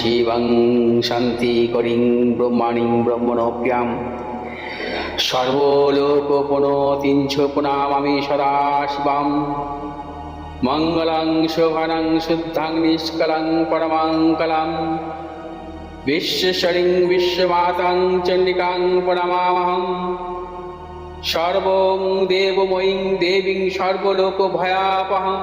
শিবং শান্তিকরিং ব্রহ্মাণীং ব্রহ্মণপ্যাম সর্বলোকোপনতিঞ্ছোপনামামি সদা শিবাম মঙ্গলং শোভনং শুদ্ধাং নিষ্কলং পরমঙ্কলম বিশ্বেশ্বরীং বিশ্বমাতাং চণ্ডিকাং পরমামহম সর্বং দেবময়ীং দেবীং সর্বলোকভয়াপহম।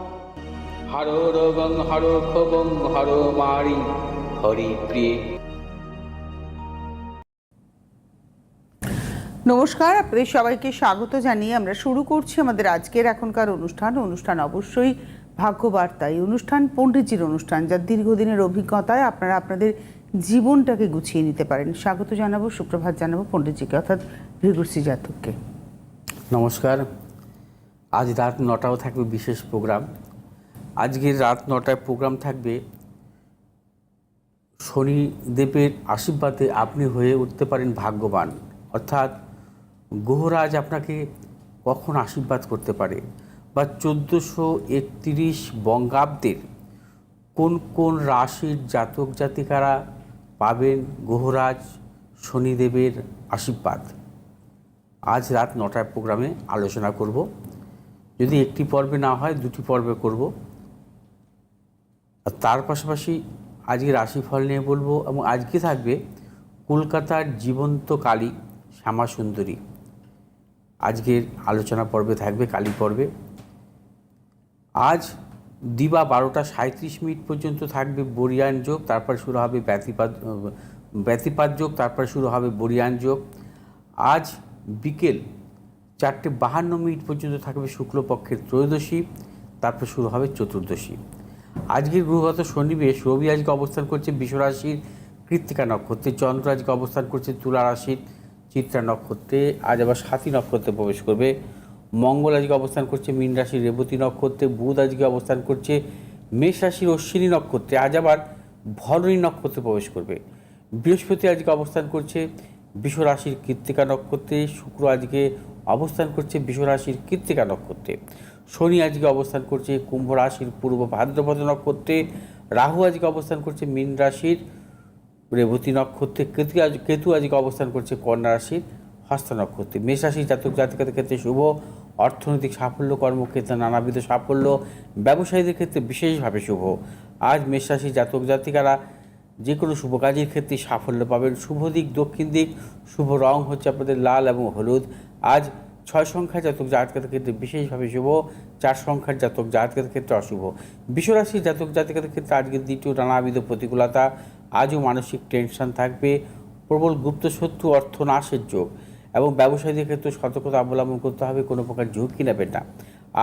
হর রোগং হর ক্ষোভং হর মারি হরি প্রিয়ে। নমস্কার আপনাদের সবাইকে স্বাগত জানিয়ে আমরা শুরু করছি আমাদের আজকের এখনকার অনুষ্ঠান। অনুষ্ঠান অবশ্যই ভাগ্যবার্তা এই অনুষ্ঠান পণ্ডিতজির অনুষ্ঠান যার দীর্ঘদিনের অভিজ্ঞতায় আপনারা আপনাদের জীবনটাকে গুছিয়ে নিতে পারেন। স্বাগত জানাব সুপ্রভাত জানাব পণ্ডিতজিকে অর্থাৎ ভৃগুশ্রী জাতককে। নমস্কার। আজ রাত নটাও থাকবে বিশেষ প্রোগ্রাম। আজকের রাত নটায় প্রোগ্রাম থাকবে। শনিদেবের আশীর্বাদে আপনি হয়ে উঠতে পারেন ভাগ্যবান। অর্থাৎ গ্রহরাজ আপনাকে কখন আশীর্বাদ করতে পারে? বা চোদ্দোশো একত্রিশ বঙ্গাব্দের কোন কোন রাশির জাতক জাতিকারা পাবেন গ্রহরাজ শনিদেবের আশীর্বাদ? আজ রাত নটার প্রোগ্রামে আলোচনা করব। যদি একটি পর্বে না হয়, দুটি পর্বে করব। তার পাশাপাশি আজকে রাশিফল নিয়ে বলব এবং আজকে থাকবে কলকাতার জীবন্ত কালী শ্যামা সুন্দরী আজকের আলোচনা পর্বে থাকবে কালী পর্বে। আজ দিবা বারোটা সাঁত্রিশ মিনিট পর্যন্ত থাকবে বরিয়ান যোগ, তারপর শুরু হবে ব্যতিপাত ব্যতিপাত যোগ, তারপর শুরু হবে বরিয়ান যোগ। আজ বিকেল চারটে বাহান্ন মিনিট পর্যন্ত থাকবে শুক্লপক্ষের ত্রয়োদশী, তারপর শুরু হবে চতুর্দশী। আজকের গ্রহগত সন্নিবেশ রবি আজকে অবস্থান করছে বিশ্বরাশির কৃত্তিকা নক্ষত্রে চন্দ্র আজকে অবস্থান করছে তুলা রাশির চিত্রা নক্ষত্রে। আজ আবার সাথী নক্ষত্রে প্রবেশ করবে। মঙ্গল আজকে অবস্থান করছে মীন রাশির রেবতী নক্ষত্রে। বুধ আজকে অবস্থান করছে মেষ রাশির অশ্বিনী নক্ষত্রে। আজ আবার ভরণী নক্ষত্রে প্রবেশ করবে। বৃহস্পতি আজকে অবস্থান করছে বিশ্বরাশির রাশির কৃত্তিকা নক্ষত্রে। শুক্র আজকে অবস্থান করছে বিশ্বরাশির রাশির কৃত্তিকা নক্ষত্রে। শনি আজকে অবস্থান করছে কুম্ভ রাশির পূর্ব ভাদ্রপদ নক্ষত্রে, রাহু আজকে অবস্থান করছে মীন রাশির, রেবতী নক্ষত্রে, কেতু আজ, কেতু আজকে অবস্থান করছে কন্যা রাশির, হস্ত নক্ষত্রে। মেষ জাতক জাতিকাদের ক্ষেত্রে শুভ, অর্থনৈতিক সাফল্য, কর্মক্ষেত্রে নানাবিধ সাফল্য, ব্যবসায়ীদের ক্ষেত্রে বিশেষভাবে শুভ। আজ মেষ জাতক জাতিকারা যে কোনো শুভ কাজের ক্ষেত্রে সাফল্য পাবেন। শুভ দিক, দক্ষিণ দিক, শুভ রং হচ্ছে আপনাদের লাল এবং হলুদ। আজ ছয় সংখ্যার জাতক জাতকের ক্ষেত্রে বিশেষভাবে শুভ, চার সংখ্যার জাতক জাতকের ক্ষেত্রে অশুভ। বিশ্বরাশি জাতক জাতকের ক্ষেত্রে আজকের দ্বিতীয় নানাবিধ প্রতিকূলতা, আজও মানসিক টেনশন থাকবে, প্রবল গুপ্ত শত্রু, অর্থ নাশের যোগ এবং ব্যবসায়ীদের ক্ষেত্রে সতর্কতা অবলম্বন করতে হবে, কোনো প্রকার ঝুঁকি নেবেন না।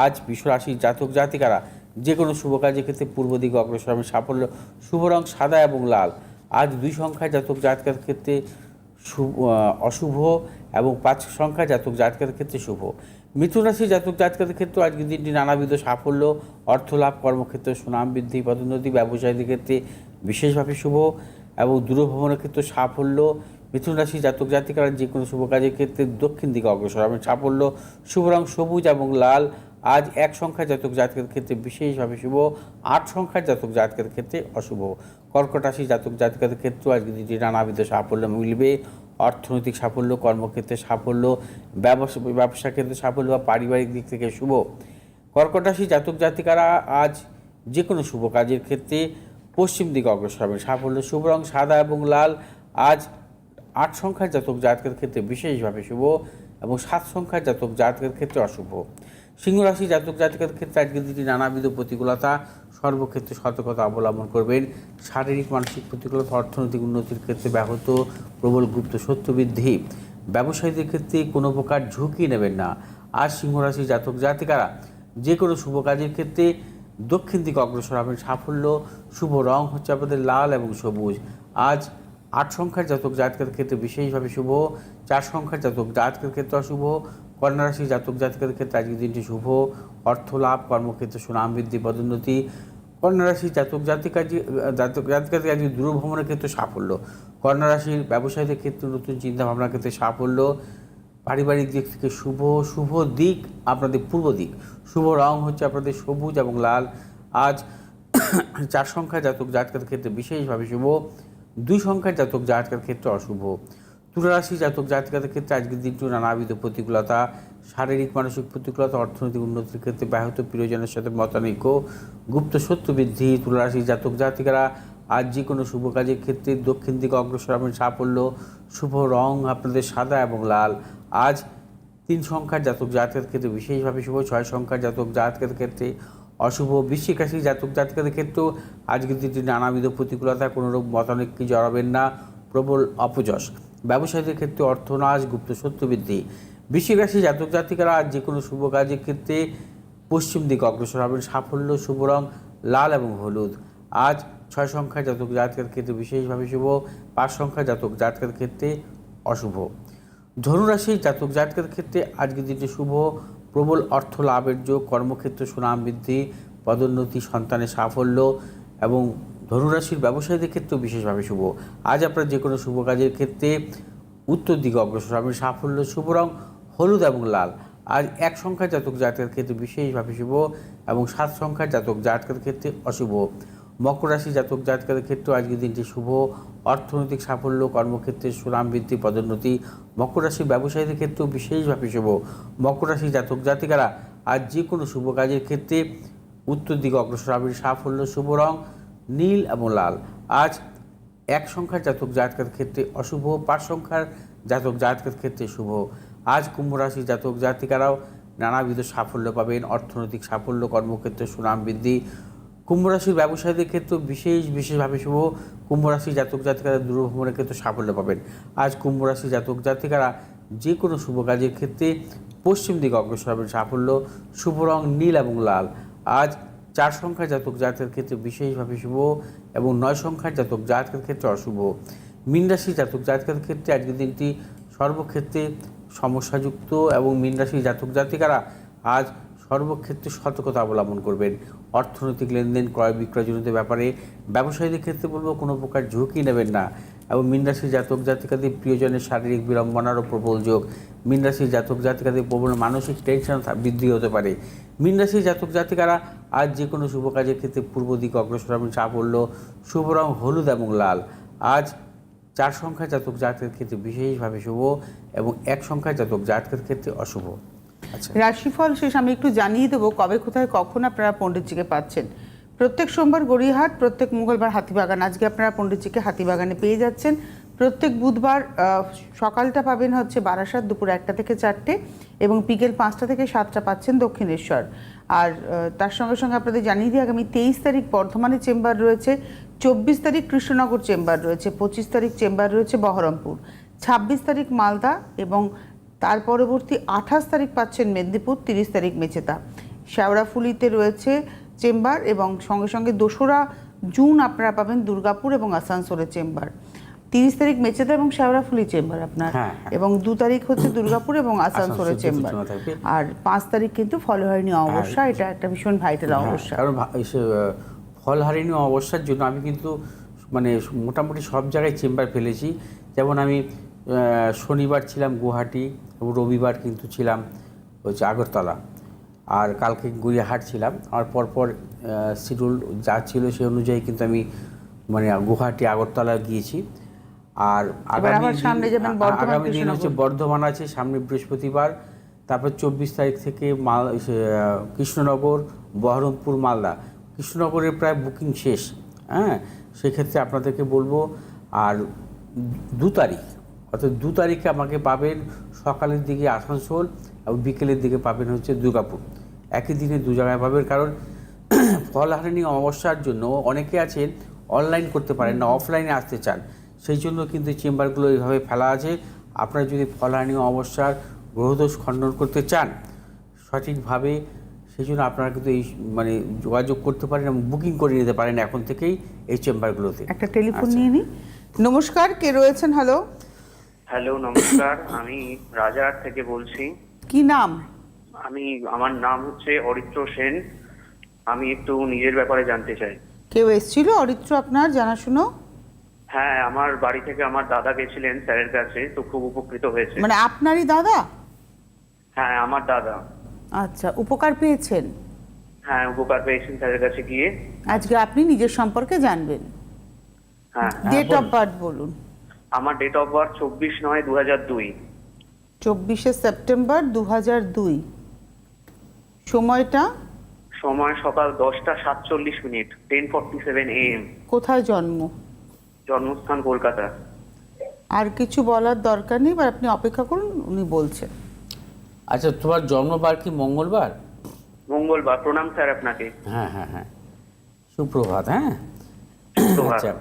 আজ বিশ্বরাশির জাতক জাতিকারা যে কোনো শুভ কাজের ক্ষেত্রে পূর্ব দিকে অগ্রসর হবে সাফল্য, শুভ রং সাদা এবং লাল। আজ দুই সংখ্যায় জাতক জাতকের ক্ষেত্রে শুভ অশুভ এবং পাঁচ সংখ্যা জাতক জাতকের ক্ষেত্রে শুভ। মিথুন রাশি জাতক জাতকের ক্ষেত্রে আজকের দিনটি নানাবিধ সাফল্য, অর্থ লাভ, কর্মক্ষেত্রে সুনাম বৃদ্ধি, পদোন্নতি, ব্যবসায়ীদের ক্ষেত্রে বিশেষভাবে শুভ এবং দূরভ্রমণের ক্ষেত্রে সাফল্য। মিথুন রাশি জাতক জাতিকারা যে কোনো শুভ কাজের ক্ষেত্রে দক্ষিণ দিকে অগ্রসর হবেন সাফল্য শুভ রং সবুজ এবং লাল। আজ এক সংখ্যা জাতক জাতকের ক্ষেত্রে বিশেষভাবে শুভ, আট সংখ্যার জাতক জাতকের ক্ষেত্রে অশুভ। কর্কট রাশি জাতক জাতকের ক্ষেত্রে আজকে দিনটি নানাবিধ সাফল্য মিলবে। অর্থনৈতিক সাফল্য, কর্মক্ষেত্রে সাফল্য, ব্যবসা ব্যবসা ক্ষেত্রে সাফল্য বা পারিবারিক দিক থেকে শুভ। কর্কট রাশি জাতক জাতিকারা আজ যে কোনো শুভ কাজের ক্ষেত্রে পশ্চিম দিকে অগ্রসর হবেন সাফল্য শুভ রং সাদা এবং লাল। আজ আট সংখ্যার জাতক জাতকের ক্ষেত্রে বিশেষভাবে শুভ এবং সাত সংখ্যার জাতক জাতকের ক্ষেত্রে অশুভ। সিংহ রাশি জাতক জাতকের ক্ষেত্রে আজকের দিনটি নানাবিধ প্রতিকূলতা, সর্বক্ষেত্রে সতর্কতা অবলম্বন করবেন। শারীরিক, মানসিক প্রতিকূলতা, অর্থনৈতিক উন্নতির ক্ষেত্রে ব্যাহত প্রবল গুপ্ত সত্য বৃদ্ধি ব্যবসায়ীদের ক্ষেত্রে কোনো প্রকার ঝুঁকি নেবেন না। আজ সিংহ রাশি জাতক জাতিকারা যে কোনো শুভ কাজের ক্ষেত্রে দক্ষিণ দিকে অগ্রসর হবেন। সাফল্য, শুভ রং হচ্ছে আপনাদের লাল এবং সবুজ। আজ আট সংখ্যার জাতক জাতকের ক্ষেত্রে বিশেষভাবে শুভ, চার সংখ্যার জাতক জাতকের ক্ষেত্রে অশুভ কন্যা রাশি জাতক জাতকের ক্ষেত্রে আজকের দিনটি শুভ। অর্থ লাভ, কর্মক্ষেত্রে সুনাম বৃদ্ধি, পদোন্নতি। কন্যা রাশি জাতক জাতিকা জাতক জাতিকাতে আজকে দূরভ্রমণের ক্ষেত্রে সাফল্য। কন্যা রাশির ব্যবসায়ীদের ক্ষেত্রে নতুন চিন্তাভাবনার ক্ষেত্রে সাফল্য। পারিবারিক দিক থেকে শুভ শুভ দিক আপনাদের পূর্ব দিক। শুভ রং হচ্ছে আপনাদের সবুজ এবং লাল। আজ চার সংখ্যা জাতক জাতকের ক্ষেত্রে বিশেষভাবে শুভ। দুই সংখ্যার জাতক জাতকের ক্ষেত্রে অশুভ। তুলারাশি জাতক জাতিকাদের ক্ষেত্রে আজকের দিনটি নানাবিধ প্রতিকূলতা, শারীরিক, মানসিক প্রতিকূলতা, অর্থনৈতিক উন্নতির ক্ষেত্রে ব্যাহত প্রিয়জনের সাথে মতানৈক্য, গুপ্ত সত্য বৃদ্ধি তুলারাশি জাতক জাতিকারা আজ যে কোনো শুভ কাজের ক্ষেত্রে দক্ষিণ দিকে অগ্রসর হবেন সাফল্য, শুভ রং আপনাদের সাদা এবং লাল। আজ তিন সংখ্যার জাতক জাতকের ক্ষেত্রে, বিশেষভাবে শুভ ছয় সংখ্যার জাতক জাতকের ক্ষেত্রে, অশুভ বৃশ্চিক রাশি জাতক জাতকের ক্ষেত্রেও আজকের দিনটি নানাবিধ প্রতিকূলতা কোনো রকম মতানৈক্যে জড়াবেন না, প্রবল অপযশ। ব্যবসায়ীদের ক্ষেত্রে অর্থনাশ, গুপ্ত সত্য বৃদ্ধি বৃশ্চিক রাশি জাতক জাতিকারা আজ যে কোনো শুভ কাজের ক্ষেত্রে পশ্চিম দিকে অগ্রসর হবেন। সাফল্য, শুভ রং, লাল এবং হলুদ। আজ ছয় সংখ্যার জাতক জাতকের ক্ষেত্রে বিশেষভাবে শুভ, পাঁচ সংখ্যার জাতক জাতকের ক্ষেত্রে অশুভ। ধনুরাশি জাতক জাতকের ক্ষেত্রে আজকের দিনটি শুভ, প্রবল অর্থ লাভের যোগ, কর্মক্ষেত্রে সুনাম বৃদ্ধি, পদোন্নতি, সন্তানের সাফল্য এবং ধনুরাশির ব্যবসায়ীদের ক্ষেত্রেও বিশেষভাবে শুভ। আজ আপনার যে কোনো শুভ কাজের ক্ষেত্রে উত্তর দিকে অগ্রসর হবেন সাফল্য, শুভ রং, হলুদ এবং লাল। আজ এক সংখ্যার জাতক জাতকের ক্ষেত্রে বিশেষভাবে শুভ এবং সাত সংখ্যার জাতক জাতকের ক্ষেত্রে অশুভ। মকর রাশি জাতক জাতকের ক্ষেত্রেও আজকের দিনটি শুভ। অর্থনৈতিক সাফল্য, কর্মক্ষেত্রে সুনাম বৃদ্ধি, পদোন্নতি। মকর রাশির ব্যবসায়ীদের ক্ষেত্রেও বিশেষভাবে শুভ। মকর রাশি জাতক জাতিকারা আজ যে কোনো শুভ কাজের ক্ষেত্রে উত্তর দিকে অগ্রসর হবেন সাফল্য, শুভ রং নীল এবং লাল। আজ এক সংখ্যার জাতক জাতকের ক্ষেত্রে অশুভ, পাঁচ সংখ্যার জাতক জাতকের ক্ষেত্রে শুভ। আজ কুম্ভ রাশি জাতক জাতিকারাও নানাবিধ সাফল্য পাবেন। অর্থনৈতিক সাফল্য, কর্মক্ষেত্রে সুনাম বৃদ্ধি। কুম্ভ রাশির ব্যবসায়ীদের ক্ষেত্রে বিশেষ, বিশেষভাবে শুভ। কুম্ভ রাশি জাতক জাতিকারা দূরভ্রমণের ক্ষেত্রে সাফল্য পাবেন। আজ কুম্ভ রাশি জাতক জাতিকারা যে কোনো শুভ কাজের ক্ষেত্রে পশ্চিম দিকে অগ্রসর হবেন সাফল্য। শুভ রং নীল এবং লাল। আজ চার সংখ্যার জাতক জাতকের ক্ষেত্রে বিশেষভাবে শুভ এবং নয় সংখ্যার জাতক জাতকের ক্ষেত্রে অশুভ। মীন জাতক জাতকের ক্ষেত্রে আজকের দিনটি সর্বক্ষেত্রে সমস্যাযুক্ত এবং মীন জাতক জাতিকারা আজ সর্বক্ষেত্রে সতর্কতা অবলম্বন করবেন। অর্থনৈতিক লেনদেন, ক্রয় বিক্রয়জনিত ব্যাপারে ব্যবসায়ীদের ক্ষেত্রে বলব কোনো প্রকার ঝুঁকি নেবেন না এবং মীনরাশি জাতক জাতিকাদের প্রিয়জনের শারীরিক বিড়ম্বনারও প্রবল যোগ। মীনরাশি জাতক জাতিকাদের প্রবল মানসিক টেনশন বৃদ্ধি হতে পারে। মীনরাশি জাতক জাতিকারা, আজ যে কোনো শুভ কাজের ক্ষেত্রে পূর্ব দিকে অগ্রসর হবেন সাফল্য শুভ রং হলুদ এবং লাল। আজ চার সংখ্যা জাতক জাতকের ক্ষেত্রে বিশেষভাবে শুভ এবং এক সংখ্যা জাতক জাতকের ক্ষেত্রে অশুভ। আচ্ছা। রাশিফল শেষ আমি একটু জানিয়ে দেবো, কবে, কোথায়, কখন আপনারা পণ্ডিতজিকে পাচ্ছেন? প্রত্যেক সোমবার গড়িয়াহাট, প্রত্যেক মঙ্গলবার হাতিবাগান। আজকে আপনারা পণ্ডিতজিকে হাতিবাগানে পেয়ে যাচ্ছেন। প্রত্যেক বুধবার সকালটা পাবেন হচ্ছে বারাসাত দুপুর একটা থেকে চারটে এবং বিকেল পাঁচটা থেকে সাতটা পাচ্ছেন দক্ষিণেশ্বর। আর তার সঙ্গে সঙ্গে আপনাদের জানিয়ে দিই, আগামী তেইশ তারিখ বর্ধমানে চেম্বার রয়েছে, চব্বিশ তারিখ কৃষ্ণনগর চেম্বার রয়েছে, পঁচিশ তারিখ চেম্বার রয়েছে বহরমপুর, ছাব্বিশ তারিখ মালদা এবং তার পরবর্তী আঠাশ তারিখ পাচ্ছেন মেদিনীপুর, তিরিশ তারিখ মেচেতা। শ্যাওড়াফুলিতে রয়েছে চেম্বার এবং সঙ্গে সঙ্গে দোসরা জুন আপনারা পাবেন দুর্গাপুর এবং আসানসোলের চেম্বার। তিরিশ তারিখ মেচেদা এবং শেওড়াফুলি চেম্বার আপনার। হ্যাঁ, হ্যাঁ। এবং দু তারিখ হচ্ছে দুর্গাপুর এবং আসানসোলের চেম্বার। আর পাঁচ তারিখ কিন্তু ফল হয়নি অমাবস্যা এটা একটা ভীষণ ভাইটাল অমাবস্যা। হ্যাঁ, কারণ ভা- এই ফলহারিণী অবস্যার জন্য আমি কিন্তু মানে মোটামুটি সব জায়গায় চেম্বার ফেলেছি। যেমন আমি শনিবার ছিলাম গুয়াহাটি এবং রবিবার কিন্তু ছিলাম হচ্ছে আগরতলা। আর কালকে গড়িয়াহাট ছিলাম। আর পরপর শিডিউল যা ছিল সেই অনুযায়ী কিন্তু আমি মানে গুয়াহাটি আগরতলা গিয়েছি। আর আগামী সামনে যাবেন আগামী দিন হচ্ছে বর্ধমান আছে সামনে বৃহস্পতিবার তারপর চব্বিশ তারিখ থেকে মাল কৃষ্ণনগর বহরমপুর মালদা। কৃষ্ণনগরের প্রায় বুকিং শেষ হ্যাঁ? সেক্ষেত্রে আপনাদেরকে বলব আর দু তারিখ অর্থাৎ দু তারিখে আমাকে পাবেন সকালের দিকে আসানসোল এবং বিকেলের দিকে পাবেন হচ্ছে দুর্গাপুর। একই দিনে দু জায়গায় পাবেন কারণ ফলহারিণী অমাবস্যার জন্য অনেকে আছেন অনলাইন করতে পারেন না অফলাইনে আসতে চান। সেই জন্য কিন্তু চেম্বারগুলো এইভাবে ফেলা আছে। আপনারা যদি ফলহারিণী অমাবস্যার গ্রহদোষ খণ্ডন করতে চান সঠিকভাবে সেই জন্য আপনারা কিন্তু এই মানে যোগাযোগ করতে পারেন এবং বুকিং করে নিতে পারেন এখন থেকেই এই চেম্বারগুলোতে। একটা টেলিফোন আচ্ছা। নিয়ে নিই নমস্কার কে রয়েছেন? হ্যালো হ্যালো নমস্কার। আমি রাজার থেকে বলছি। কি নাম? আমি আমার নাম হচ্ছে অরিত্র সেন। আমি একটু নিজের ব্যাপারে জানতে চাই। কেউ এসেছিল? অরিত্র আপনার জানাশুনো? হ্যাঁ আমার বাড়ি থেকে আমার দাদা গেছিলেন স্যারের কাছে তো খুব উপকৃত হয়েছে। মানে আপনারই দাদা? হ্যাঁ আমার দাদা। আচ্ছা উপকার পেয়েছেন? হ্যাঁ উপকার পেয়েছেন স্যারের কাছে গিয়ে। আজকে আপনি নিজের সম্পর্কে জানবেন। হ্যাঁ ডেট অফ বার্থ বলুন। আমার ডেট অফ বার্থ চব্বিশ নয় দু হাজার দুই। চব্বিশে সেপ্টেম্বর দু হাজার দুই। সময়টা? সময় সকাল দশটা সাতচল্লিশ minute ten forty seven AM কোথায় জন্ম? জন্মস্থান কলকাতা। আর কিছু বলার দরকার নেই এবার আপনি অপেক্ষা করুন উনি বলছেন। আচ্ছা তোমার জন্মবার কি মঙ্গলবার? মঙ্গলবার প্রণাম স্যার আপনাকে। হ্যাঁ হ্যাঁ হ্যাঁ। সুপ্রভাত হ্যাঁ? আচ্ছা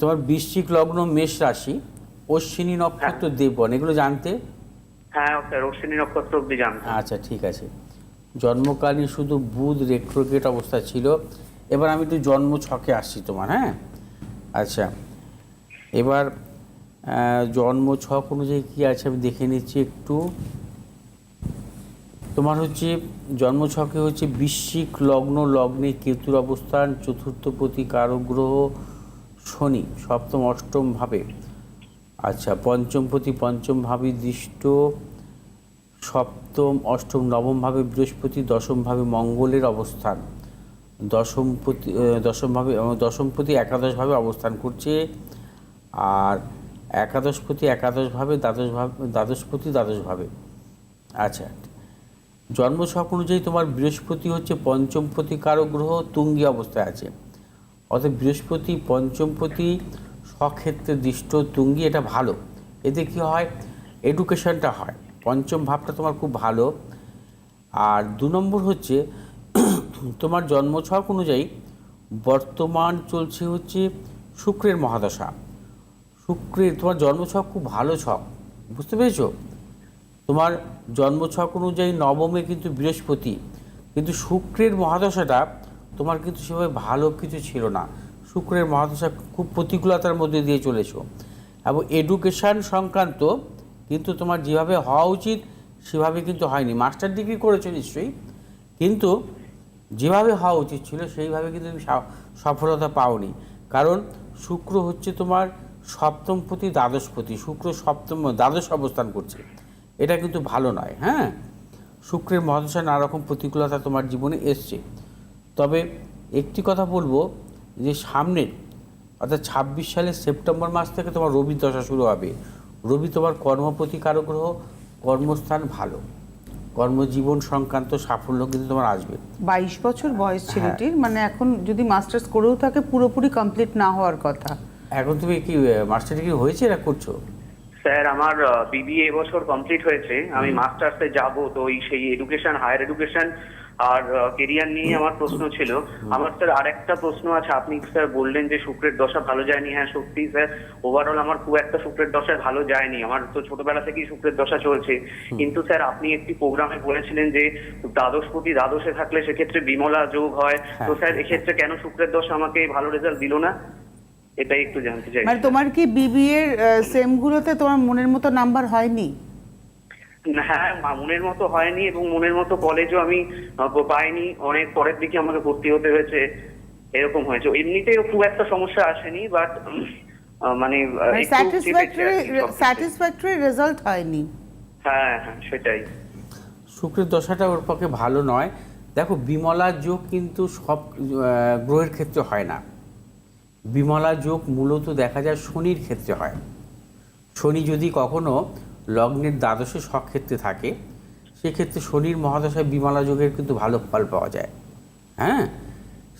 তোমার বৃশ্চিক লগ্ন মেষ রাশি অশ্বিনী নক্ষত্র দেবগণ এগুলো জানতে? হ্যাঁ স্যার অশ্বিনী নক্ষত্র অব্দি জানতাম। আচ্ছা ঠিক আছে। জন্মকালীন শুধু বুধ রেট্রোগেট অবস্থা ছিল। এবার আমি একটু জন্ম ছকে আসছি তোমার হ্যাঁ? আচ্ছা। এবার জন্ম ছক অনুযায়ী কী আছে আমি দেখে নিচ্ছি একটু। তোমার হচ্ছে জন্ম ছকে হচ্ছে বৃশ্চিক লগ্ন, লগ্নে কেতুর অবস্থান চতুর্থপতি কারক গ্রহ, শনি, সপ্তম, অষ্টম ভাবে। আচ্ছা পঞ্চমপতি পঞ্চম ভাবে দৃষ্ট, সপ্তম, অষ্টম, নবম ভাবে বৃহস্পতি, দশম ভাবে মঙ্গলের অবস্থান। দশমপতি আহ, দশম এবং দশমপতি একাদশ ভাবে অবস্থান করছে। আর একাদশপতি একাদশ ভাবে দ্বাদশ ভাবে দ্বাদশপতি দ্বাদশ ভাবে আচ্ছা জন্মছক অনুযায়ী তোমার বৃহস্পতি হচ্ছে পঞ্চমপতি কারক গ্রহ তুঙ্গি অবস্থায় আছে। অর্থাৎ বৃহস্পতি পঞ্চমপতি স্বক্ষেত্রে দৃষ্ট তুঙ্গি এটা ভালো। এতে কি হয়? এডুকেশনটা হয়। পঞ্চম ভাবটা তোমার খুব ভালো। আর দু নম্বর হচ্ছে তোমার জন্মছক অনুযায়ী বর্তমান চলছে হচ্ছে শুক্রের মহাদশা। শুক্রের তোমার জন্মছক খুব ভালো ছক, বুঝতে পেরেছ? তোমার জন্মছক অনুযায়ী নবমে কিন্তু বৃহস্পতি, কিন্তু শুক্রের মহাদশাটা তোমার কিন্তু সেভাবে ভালো কিছু ছিল না। শুক্রের মহাদশা খুব প্রতিকূলতার মধ্যে দিয়ে চলেছ। এবং এডুকেশান সংক্রান্ত কিন্তু তোমার যেভাবে হওয়া উচিত, সেভাবে কিন্তু হয়নি। মাস্টার ডিগ্রি করেছ নিশ্চয়ই, কিন্তু যেভাবে হওয়া উচিত ছিল, সেইভাবে কিন্তু তুমি সফলতা পাওনি। কারণ শুক্র হচ্ছে তোমার সপ্তমপতি দ্বাদশপতি শুক্র সপ্তম, দ্বাদশ অবস্থান করছে। এটা কিন্তু ভালো নয় হ্যাঁ? শুক্রের মহাদশা নানা রকম প্রতিকূলতা তোমার জীবনে এসছে। তবে একটি কথা বলব, যে সামনে, অর্থাৎ ছাব্বিশ সালের সেপ্টেম্বর মাস থেকে তোমার রবি দশা শুরু হবে। রবি তোমার কর্মপ্রতি কারক গ্রহ, কর্মস্থান ভালো। কর্মজীবন সংক্রান্ত সাফল্য কিন্তু তোমার আসবে। বাইশ বছর বয়স হ্যাঁ। ছেলেটির মানে এখন যদি মাস্টার্স করেও থাকে পুরোপুরি কমপ্লিট না হওয়ার কথা। এখন তুমি কি মাস্টার ডিগ্রি হয়েছে না করছ? স্যার আমার বিবিএ এবছর কমপ্লিট হয়েছে। আমি মাস্টার্সে যাব তো ওই সেই এডুকেশন হায়ার এডুকেশন আর কেরিয়ার নিয়ে আমার প্রশ্ন ছিল। আমার স্যার আরেকটা প্রশ্ন আছে। আপনি স্যার বললেন যে শুক্রের দশা ভালো যায়নি? হ্যাঁ সত্যি স্যার। ওভারঅল আমার খুব একটা শুক্রের দশা ভালো যায়নি। আমার তো ছোটবেলা থেকেই শুক্রের দশা চলছে। কিন্তু স্যার আপনি একটি প্রোগ্রামে বলেছিলেন যে দ্বাদশপতি দ্বাদশে থাকলে সেক্ষেত্রে বিমলা যোগ হয়। তো হ্যাঁ। স্যার এক্ষেত্রে কেন শুক্রের দশা আমাকে ভালো রেজাল্ট দিল না? এটাই একটু জানতে চাই। মানে তোমার কি বিবিএর সেমগুলোতে তোমার মনের মতো নাম্বার হয়নি? হ্যাঁ মা- মনের মতো হয়নি এবং মনের মতো কলেজও আমি পাইনি। অনেক পরের দিকে আমাকে ভর্তি হতে হয়েছে এরকম হয়েছে। এমনিতেও খুব একটা সমস্যা আসেনি বাট মানে স্যাটিসফ্যাক্টরি। স্যাটিসফ্যাক্টরি রেজাল্ট হয়নি। হ্যাঁ হ্যাঁ সেটাই। শুক্রের দশাটা ওর পক্ষে ভালো নয়। দেখো বিমলা যোগ কিন্তু সব আহ, গ্রহের ক্ষেত্রে হয় না। বিমলা যোগ মূলত দেখা যায় শনির ক্ষেত্রে হয়। শনি যদি কখনো লগ্নের দ্বাদশে সক্ষেত্রে থাকে সেক্ষেত্রে শনির মহাদশায় বিমলা যোগের কিন্তু ভালো ফল পাওয়া যায়। হ্যাঁ?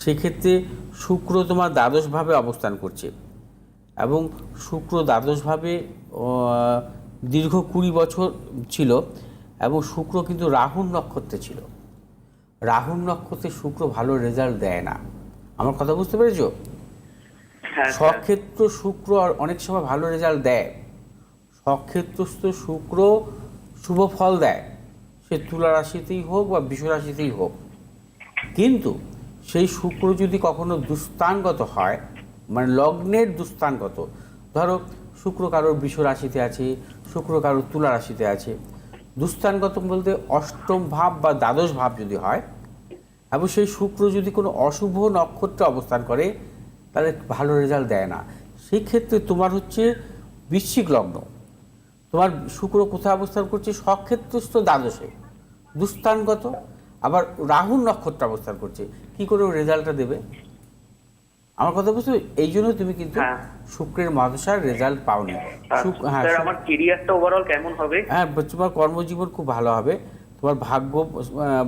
সেক্ষেত্রে শুক্র তোমার দ্বাদশভাবে অবস্থান করছে এবং শুক্র দ্বাদশভাবে দীর্ঘ কুড়ি বছর ছিল এবং শুক্র কিন্তু রাহুর নক্ষত্রে ছিল। রাহুর নক্ষত্রে শুক্র ভালো রেজাল্ট দেয় না। আমার কথা বুঝতে পেরেছ? হ্যাঁ। সক্ষেত্র শুক্র আর অনেক সময় ভালো রেজাল্ট দেয়। সক্ষেত্রস্থ শুক্র শুভ ফল দেয়। সে তুলা রাশিতেই হোক বা বিষ রাশিতেই হোক। কিন্তু সেই শুক্র যদি কখনো দুস্থানগত হয় মানে লগ্নের দুস্থানগত, ধরো শুক্র কারোর বিষ রাশিতে আছে, শুক্র কারোর তুলা রাশিতে আছে, দুস্থানগত বলতে অষ্টম ভাব বা দ্বাদশ ভাব যদি হয়, এবং সেই শুক্র যদি কোনো অশুভ নক্ষত্রে অবস্থান করে, তাহলে ভালো রেজাল্ট দেয় না। সেই ক্ষেত্রে তোমার হচ্ছে বৃশ্চিক লগ্ন। তোমার শুক্র কোথায় অবস্থান করছে? সক্ষেত্রস্থ দ্বাদশে। দুস্থানগত আবার রাহুর নক্ষত্র অবস্থান করছে। কি করে রেজাল্টটা দেবে? আমার কথা বুঝতে এই জন্য তুমি কিন্তু হ্যাঁ। শুক্রের মহাদশার রেজাল্ট পাওনি। শুক- হ্যাঁ আমার কেরিয়ারটা ওভারঅল কেমন হবে? হ্যাঁ তোমার কর্মজীবন খুব ভালো হবে। তোমার ভাগ্য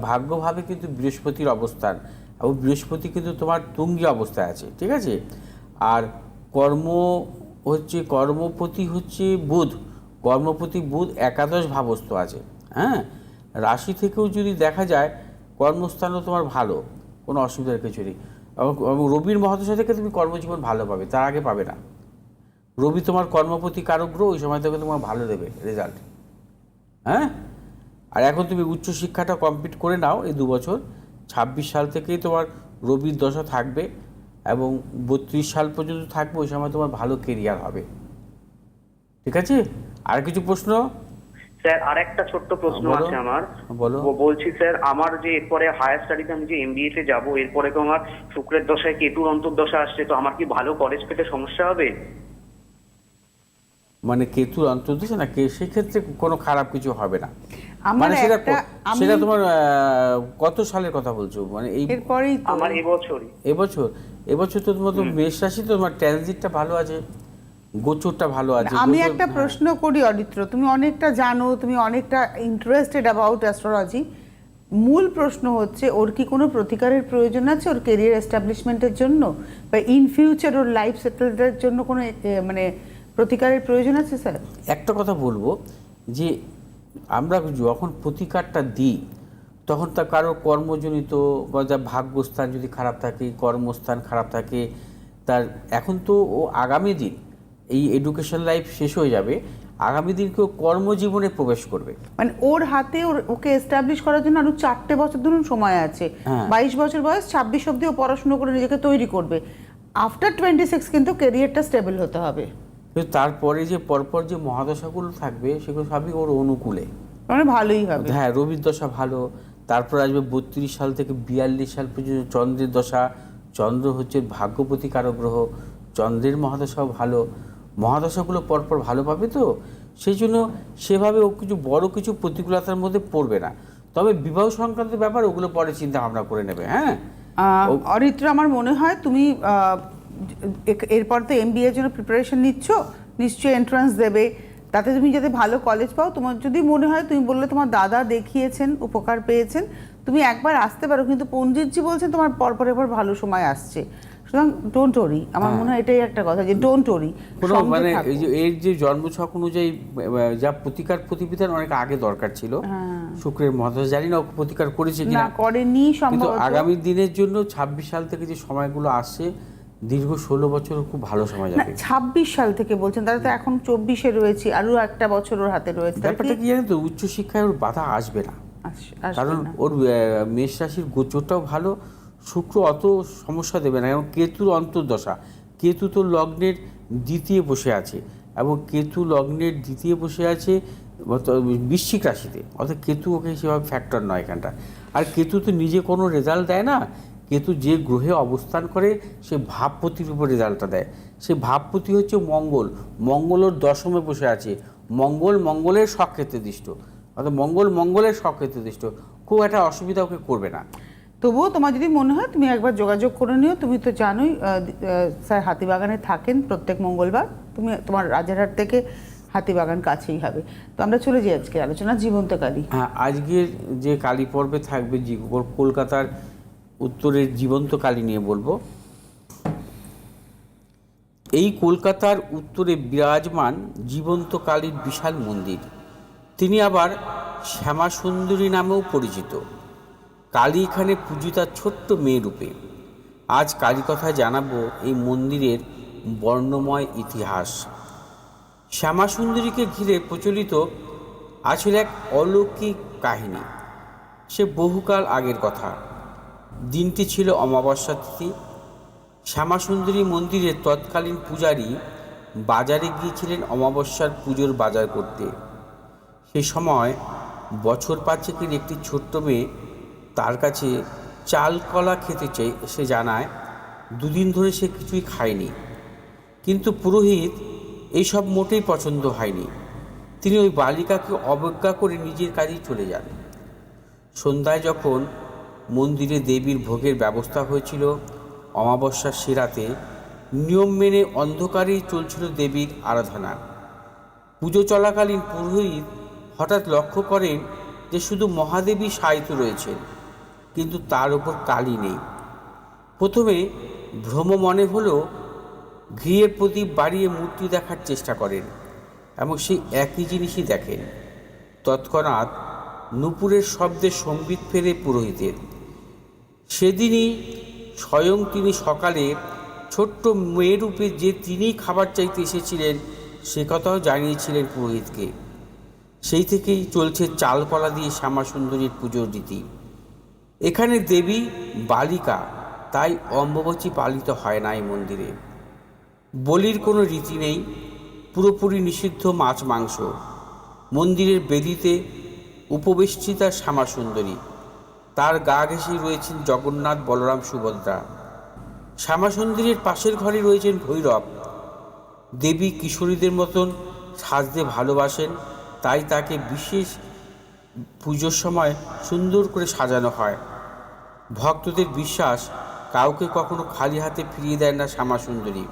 ভাগ্যভাবে কিন্তু বৃহস্পতির অবস্থান। এবং বৃহস্পতি কিন্তু তোমার তুঙ্গি অবস্থায় আছে ঠিক আছে? আর কর্ম হচ্ছে কর্মপতি হচ্ছে বুধ। কর্মপতি বুধ একাদশ ভাবস্থ আছে। হ্যাঁ? রাশি থেকেও যদি দেখা যায়, কর্মস্থানও তোমার ভালো, কোনো অসুবিধার কিছু নেই। এবং রবির মহাদশা থেকে তুমি কর্মজীবন ভালো পাবে, তার আগে পাবে না। রবি তোমার কর্মপতি গ্রহ ওই সময় থেকে তোমার ভালো দেবে রেজাল্ট হ্যাঁ? আর এখন তুমি উচ্চশিক্ষাটা কমপ্লিট করে নাও এই দু বছর ছাব্বিশ সাল থেকেই তোমার রবির দশা থাকবে এবং বত্রিশ সাল পর্যন্ত থাকবে, ওই সময় তোমার ভালো কেরিয়ার হবে। ঠিক আছে? আর কিছু প্রশ্ন? স্যার আরেকটা ছোট্ট প্রশ্ন আছে আমার। বলো। বলছি স্যার আমার যে এরপরে হায়ার স্টাডিতে আমি যে এমবিএ তে যাব এরপরে তো আমার শুক্রের দশায় কেতুর অন্তর্দশা আসছে তো আমার কি ভালো কলেজ পেতে সমস্যা হবে? মানে কেতুর অন্তর্দেশে? না কে সেক্ষেত্রে কোনো খারাপ কিছু হবে না। আমার মানে সেটা একটা তোমার আহ, কত সালের কথা বলছো? মানে এই এরপরেই আমার এবছরই এবছর এবছর তো তোমার তো মেষ রাশি তো তোমার ট্রানজিটটা ভালো আছে। গোচরটা ভালো আছে আমি একটা হ্যাঁ। প্রশ্ন করি অরিত্র তুমি অনেকটা জানো তুমি অনেকটা ইন্টারেস্টেড অ্যাবাউট অ্যাস্ট্রোলজি মূল প্রশ্ন হচ্ছে ওর কি কোনো প্রতিকারের প্রয়োজন আছে ওর কেরিয়ার এস্টাবলিশমেন্টের জন্য? বা ইন ফিউচার ওর লাইফ সেটেলদের জন্য কোনো মানে প্রতিকারের প্রয়োজন আছে স্যার একটা কথা বলব যে আমরা যখন প্রতিকারটা দিই তখন তার কারও কর্মজনিত বা যা ভাগ্যস্থান যদি খারাপ থাকে কর্মস্থান খারাপ থাকে তার এখন তো ও আগামী দিন এই এডুকেশন লাইফ শেষ হয়ে যাবে আগামী দিন কেউ কর্মজীবনে প্রবেশ করবে। মানে ওর হাতে ওর ওকে এস্টাবলিশ করার জন্য আরও চারটে বছর ধরুন সময় আছে। হ্যাঁ। বাইশ বছর বয়স ছাব্বিশ অব্দি ও পড়াশুনো করে নিজেকে তৈরি করবে। আফটার টোয়েন্টি সিক্স কিন্তু কেরিয়ারটা স্টেবল হতে হবে। কিন্তু তারপরে যে পরপর যে মহাদশাগুলো থাকবে সেগুলো সবই ওর অনুকূলে। মানে ভালোই হবে। হ্যাঁ রবির দশা ভালো তারপর আসবে বত্রিশ সাল থেকে বিয়াল্লিশ সাল পর্যন্ত চন্দ্রের দশা। চন্দ্র হচ্ছে ভাগ্যপতি কারক গ্রহ চন্দ্রের মহাদশাও ভালো। মহাদশাগুলো পরপর ভালো পাবে তো? সেই জন্য সেভাবে ও কিছু বড় কিছু প্রতিকূলতার মধ্যে পড়বে না। তবে বিবাহ সংক্রান্ত ব্যাপার ওগুলো পরে চিন্তা ভাবনা করে নেবে হ্যাঁ? অরিত্র আমার মনে হয় তুমি এরপর তো এম এর জন্য প্রিপারেশন নিচ্ছ নিশ্চয়ই এন্ট্রান্স দেবে। তাতে তুমি যাতে ভালো কলেজ পাও তোমার যদি মনে হয় তুমি বললে তোমার দাদা দেখিয়েছেন উপকার পেয়েছেন তুমি একবার আসতে পারো। কিন্তু পণ্ডিতজি বলছেন তোমার পরপর এবার ভালো সময় আসছে। সুতরাং ডোন্ট ওরি আমার মনে হয় এটাই একটা কথা যে ডোন্ট ওরি মানে এই যে এর যে জন্মছক অনুযায়ী যা প্রতিকার প্রতিবিধান অনেক আগে দরকার ছিল। শুক্রের মহাদশা জানি না প্রতিকার করেছে হ্যাঁ। না কিনা। করেনি সম্ভবত। আগামী দিনের জন্য ছাব্বিশ সাল থেকে যে সময়গুলো আসছে দীর্ঘ ষোলো বছর খুব ভালো সময় যাবে। ছাব্বিশ সাল থেকে বলছেন তাহলে তো এখন চব্বিশে রয়েছে আরও একটা বছর ওর হাতে রয়েছে ব্যাপারটা কি? কি জানেন তো উচ্চশিক্ষায় ওর বাধা আসবে না। কারণ ওর মেষ রাশির গোচরটাও ভালো শুক্র অত সমস্যা দেবে না, এবং কেতুর অন্তর্দশা। কেতু তো লগ্নের দ্বিতীয় বসে আছে, এবং কেতু লগ্নের দ্বিতীয় বসে আছে বৃশ্চিক রাশিতে। অর্থাৎ কেতু ওকে সেভাবে ফ্যাক্টর নয় এখানটা। আর কেতু তো নিজে কোনো রেজাল্ট দেয় না। কেতু যে গ্রহে অবস্থান করে, সে ভাবপতির উপর রেজাল্টটা দেয়। সে ভাবপতি হচ্ছে মঙ্গল। মঙ্গল ওর দশমে বসে আছে। মঙ্গল মঙ্গলের সক্ষেত্রে দৃষ্ট। অর্থাৎ মঙ্গল মঙ্গলের সক্ষেত্রে দৃষ্ট। খুব একটা অসুবিধা ওকে করবে না। তবুও তোমার যদি মনে হয় তুমি একবার যোগাযোগ করে নিও। তুমি তো জানোই স্যার হাতিবাগানে থাকেন প্রত্যেক মঙ্গলবার। তুমি তোমার রাজারহাট থেকে হাতিবাগান কাছেই হবে। তো আমরা চলে যাই আজকে আলোচনা জীবন্ত কালী হ্যাঁ আজকের যে কালী পর্বে থাকবে কলকাতার উত্তরের জীবন্ত কালী নিয়ে বলব। এই কলকাতার উত্তরে বিরাজমান জীবন্ত কালীর বিশাল মন্দির। তিনি আবার শ্যামা সুন্দরী নামেও পরিচিত। কালী এখানে পূজিতা ছোট্ট মেয়ে রূপে। আজ কালী কথা জানাব এই মন্দিরের বর্ণময় ইতিহাস। শ্যামা সুন্দরীকে ঘিরে প্রচলিত আসলে এক অলৌকিক কাহিনী। সে বহুকাল আগের কথা। দিনটি ছিল অমাবস্যা তিথি। শ্যামাসুন্দরী মন্দিরের তৎকালীন পূজারী বাজারে গিয়েছিলেন অমাবস্যার পুজোর বাজার করতে। সে সময় বছর পাঁচেকের একটি ছোট্ট মেয়ে তার কাছে চাল কলা খেতে চাই, সে জানায়, দুদিন ধরে সে কিছুই খায়নি। কিন্তু পুরোহিত এইসব মোটেই পছন্দ হয়নি। তিনি ওই বালিকাকে অবজ্ঞা করে নিজের কাজেই চলে যান। সন্ধ্যায় যখন মন্দিরে দেবীর ভোগের ব্যবস্থা হয়েছিল, অমাবস্যার সেরাতে নিয়ম মেনে অন্ধকারেই চলছিল দেবীর আরাধনা। পুজো চলাকালীন পুরোহিত হঠাৎ লক্ষ্য করেন যে শুধু মহাদেবী সাহিত্য রয়েছেন। কিন্তু তার উপর কালী নেই। প্রথমে ভ্রম মনে হলেও ঘিয়ের প্রদীপ বাড়িয়ে মূর্তি দেখার চেষ্টা করেন এবং সেই একই জিনিসই দেখেন। তৎক্ষণাৎ নুপুরের শব্দে সম্বিত ফেরে পুরোহিতের। সেদিনই স্বয়ং তিনি সকালে ছোট্ট মেয়েরূপে যে তিনি খাবার চাইতে এসেছিলেন, সে কথাও জানিয়েছিলেন পুরোহিতকে। সেই থেকেই চলছে চালকলা দিয়ে শ্যামাসুন্দরীর পুজোর রীতি। এখানে দেবী বালিকা, তাই অম্বুবাচী পালিত হয় না এই মন্দিরে। বলির কোনো রীতি নেই, পুরোপুরি নিষিদ্ধ মাছ মাংস। মন্দিরের বেদিতে উপবেষ্টিতা শ্যামা সুন্দরী তার গা ঘেঁষে রয়েছেন জগন্নাথ বলরাম সুভদ্রা। শ্যামা সুন্দরীর পাশের ঘরে রয়েছেন ভৈরব। দেবী কিশোরীদের মতন সাজতে ভালোবাসেন, তাই তাকে বিশেষ পুজোর সময় সুন্দর করে সাজানো হয়। ভক্তদের বিশ্বাস কাউকে কখনো খালি হাতে ফিরিয়ে দেয় না শ্যামা সুন্দরী।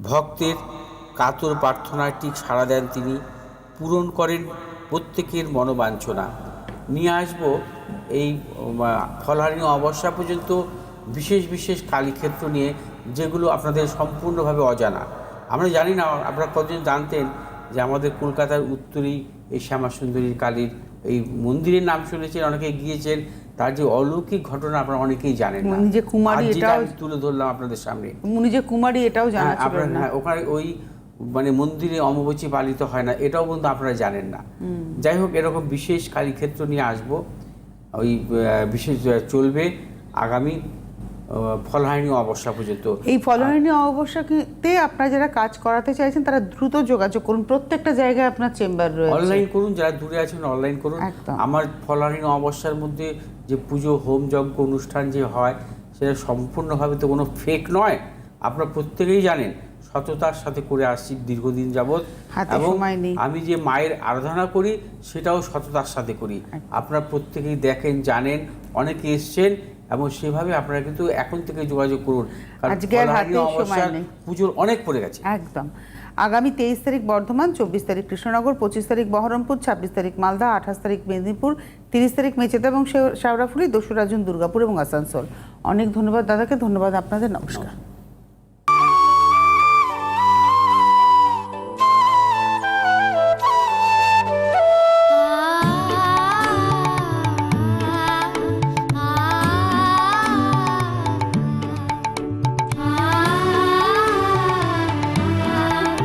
ভক্তের কাতর প্রার্থনায় ঠিক সাড়া দেন তিনি, পূরণ করেন প্রত্যেকের মনোবাঞ্ছনা। নিয়ে আসব এই ফলহারিণী অবস্যা পর্যন্ত বিশেষ বিশেষ কালীক্ষেত্র নিয়ে, যেগুলো আপনাদের সম্পূর্ণভাবে অজানা। আমরা জানি না, আপনারা কতজন জানতেন যে আমাদের কলকাতার উত্তরেই এই শ্যামাসুন্দরীর কালীর এই মন্দিরের নাম শুনেছেন অনেকে গিয়েছেন তার যে অলৌকিক ঘটনা আপনারা অনেকেই জানেন না। যে কুমারী এটাও- তুলে ধরলাম আপনাদের সামনে। উনি যে কুমারী এটাও জানা হ্যাঁ, আপনারা না। হ্যাঁ, ওখানে ওই মানে মন্দিরে অমাবচী পালিত হয় না এটাও কিন্তু আপনারা জানেন না। যাই হোক এরকম বিশেষ কালীক্ষেত্র নিয়ে আসব। ওই বিশেষ চলবে আগামী ফলহারিণী অবস্থা পর্যন্ত এই ফলহারিণী অবস্যাতে আপনারা যারা কাজ করাতে চাইছেন তারা দ্রুত যোগাযোগ করুন। প্রত্যেকটা জায়গায় আপনার চেম্বার রয়েছে। অনলাইন করুন যারা দূরে আছেন অনলাইন করুন। আমার ফলহারিণী অবস্থার মধ্যে যে পুজো হোম যজ্ঞ অনুষ্ঠান যে হয় সেটা সম্পূর্ণভাবে তো কোনো ফেক নয়। আপনারা প্রত্যেকেই জানেন সততার সাথে করে আসছি দীর্ঘদিন যাবৎ। এবং। আমি যে মায়ের আরাধনা করি সেটাও সততার সাথে করি। আপনারা প্রত্যেকেই দেখেন জানেন অনেকে এসছেন এবং সেভাবে আপনারা কিন্তু এখন থেকে যোগাযোগ করুন। পুজোর অনেক পড়ে গেছে। একদম। আগামী তেইশ তারিখ বর্ধমান চব্বিশ তারিখ কৃষ্ণনগর পঁচিশ তারিখ বহরমপুর ছাব্বিশ তারিখ মালদা আঠাশ তারিখ মেদিনীপুর তিরিশ তারিখ মেচেদা এবং শেওড়াফুলি দোসরা জুন দুর্গাপুর এবং আসানসোল। অনেক ধন্যবাদ দাদাকে ধন্যবাদ আপনাদের নমস্কার।